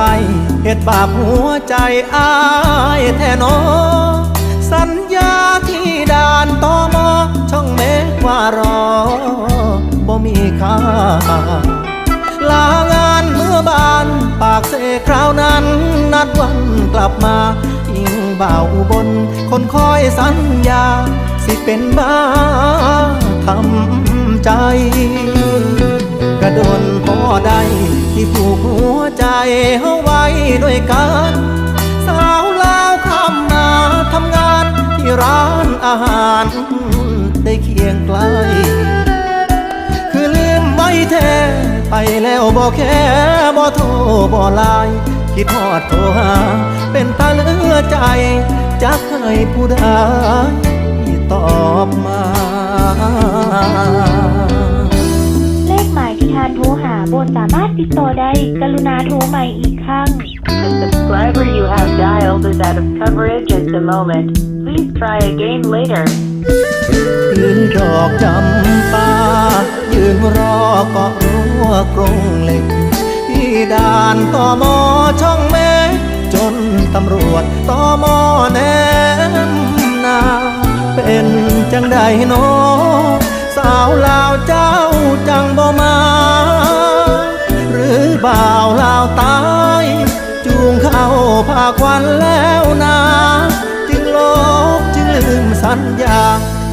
ตุบาปหัวใจอายแท้นอ สัญญาที่ด่านตอมอช่องเมฆว่ารอบ่มีค่าลางานเมื่อบานปากเสคราวนั้น นัดวันกลับมาอิงบ่าวอุบนคนคอยสัญญา สิเป็นบ้าทำใจ กระโดนพอได้ ที่ผูกหัวใจเฮาไว้ด้วยกันสาวลาวข้ามมาทำงานที่ร้านอาหารได้เคียงไกล คือลืมไว้แท้ไปแล้วบอกแค่บ่โทรบ่ไลน์คิดฮอดโทรหาเป็นตาเลือใจจะเคยผู้ใดตอบมา บนสามารถติดต่อได้กรุณาโทรใหม่อีกครั้ง The subscriber you have dialed is out of coverage at the moment. Please try again later. ยืนดอกจำปายืนรอเกาะรั้วกรงเหล็ก ที่ด่านตอมอช่องเมฆจนตำรวจตอมอแนมนา เป็นจังใดโนอสาวลาวเจ้าาควันแล้วนา จึงลบจึงลืมสัญญา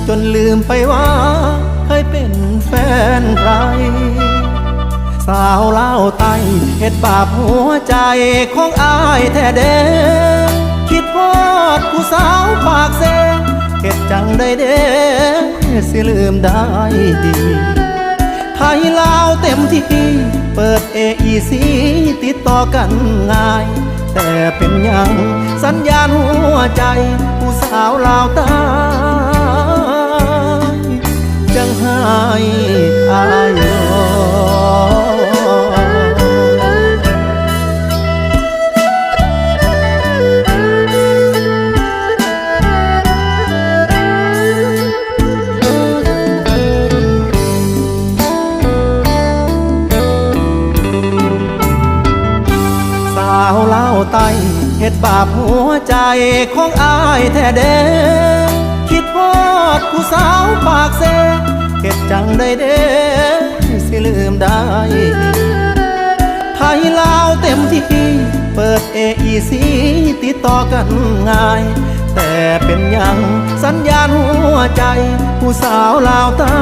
จนลืมไปว่าเคยเป็นแฟนใคร สาวเล่าไตเห็ดบาปหัวใจของอายแท้เด้คิดวอดผู้สาวปากเซเห็ดจังได้เด้สิลืมได้ดีไทยลาวเต็มที่ เปิด AEC ติดต่อกันง่าย แต่เป็นยังสัญญาณหัวใจ ผู้สาวลาวตายจังให้อาย เล่าวไตเห็ดบาปหัวใจของอายแท้เด้คิดวอดผู้สาวปากเซเห็ดจังได้เด้สิลืมได้ไทยลาวเต็มที่เปิด AEC ติดต่อกันง่าย แต่เป็นยังสัญญาณหัวใจ ผู้สาวลาวตา